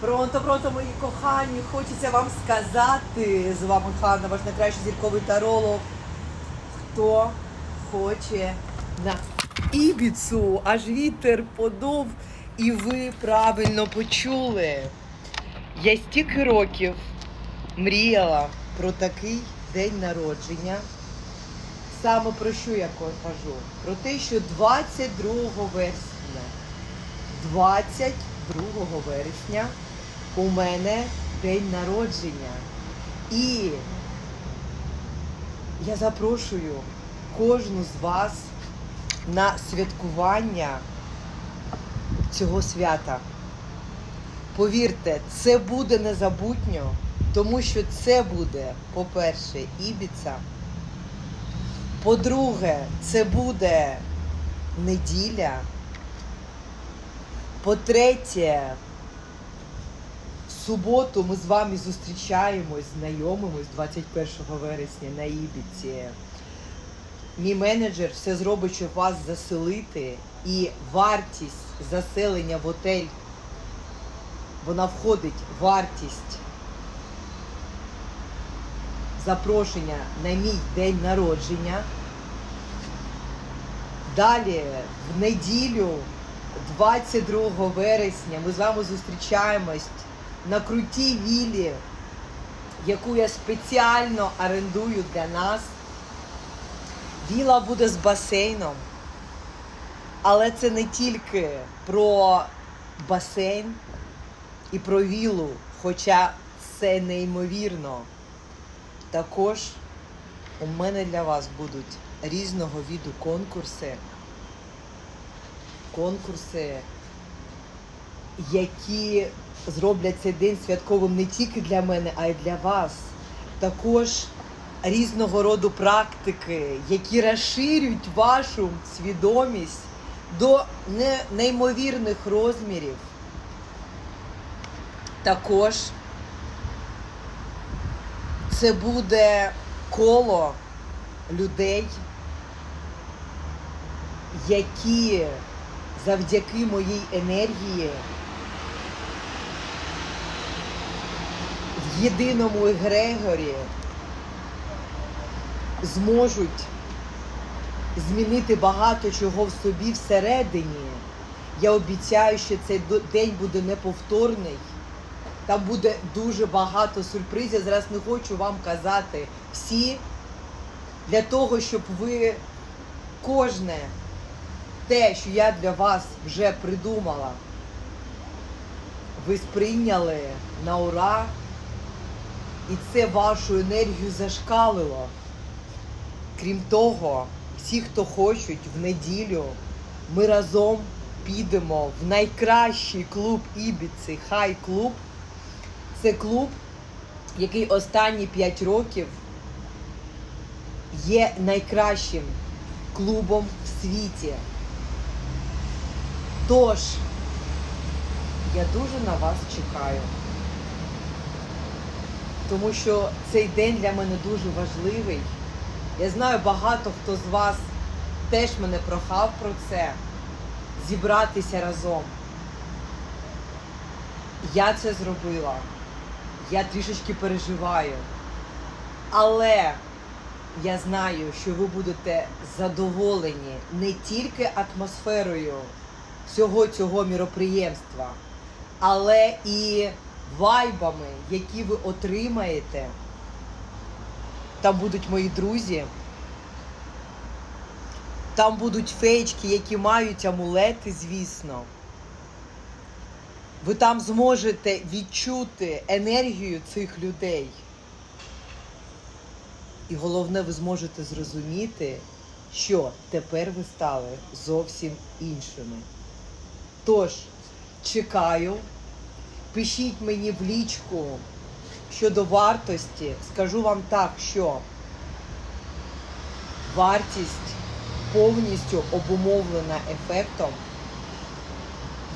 Пронто, пронто, мої кохані, хочеться вам сказати. З вами Ханна, ваш найкращий зірковий таролог. Хто хоче на Ібіцу, аж вітер подув, і ви правильно почули. Я стільки років мріяла про такий день народження. Саме про що я кажу? Про те, що 22 вересня 22 вересня у мене день народження. І я запрошую кожну з вас на святкування цього свята. Повірте, це буде незабутньо, тому що це буде, по-перше, Ібіца. По-друге, це буде неділя. По-третє, суботу ми з вами зустрічаємось, знайомимось 21 вересня на Ібіці. Мій менеджер все зробить, щоб вас заселити. І вартість заселення в готель, вона входить в вартість запрошення на мій день народження. Далі, в неділю, 22 вересня, ми з вами зустрічаємось на крутій вілі, яку я спеціально орендую для нас. Віла буде з басейном. Але це не тільки про басейн і про вілу, хоча це неймовірно. Також у мене для вас будуть різного віду конкурси. Конкурси, які зроблять цей день святковим не тільки для мене, а й для вас. Також різного роду практики, які розширюють вашу свідомість до неймовірних розмірів. Також це буде коло людей, які завдяки моїй енергії єдиному егрегорі зможуть змінити багато чого в собі всередині. Я обіцяю, що цей день буде неповторний. Там буде дуже багато сюрпризів. Зараз не хочу вам казати всі для того, щоб ви кожне те, що я для вас вже придумала, ви сприйняли на ура, і це вашу енергію зашкалило. Крім того, всі, хто хочуть в неділю, ми разом підемо в найкращий клуб Ібіці Хай Клуб. Це клуб, який останні 5 років є найкращим клубом в світі. Тож, я дуже на вас чекаю. Тому що цей день для мене дуже важливий. Я знаю, багато хто з вас теж мене прохав про це зібратися разом. Я це зробила. Я трішечки переживаю. Але я знаю, що ви будете задоволені не тільки атмосферою всього цього міроприємства, але і вайбами, які ви отримаєте. Там будуть мої друзі. Там будуть феєчки, які мають амулети, звісно. Ви там зможете відчути енергію цих людей. І головне, ви зможете зрозуміти, що тепер ви стали зовсім іншими. Тож, чекаю, пишіть мені в лічку щодо вартості. Скажу вам так, що вартість повністю обумовлена ефектом,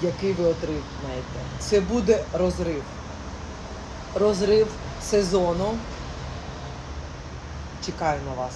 який ви отримаєте. Це буде розрив. Розрив сезону. Чекаю на вас.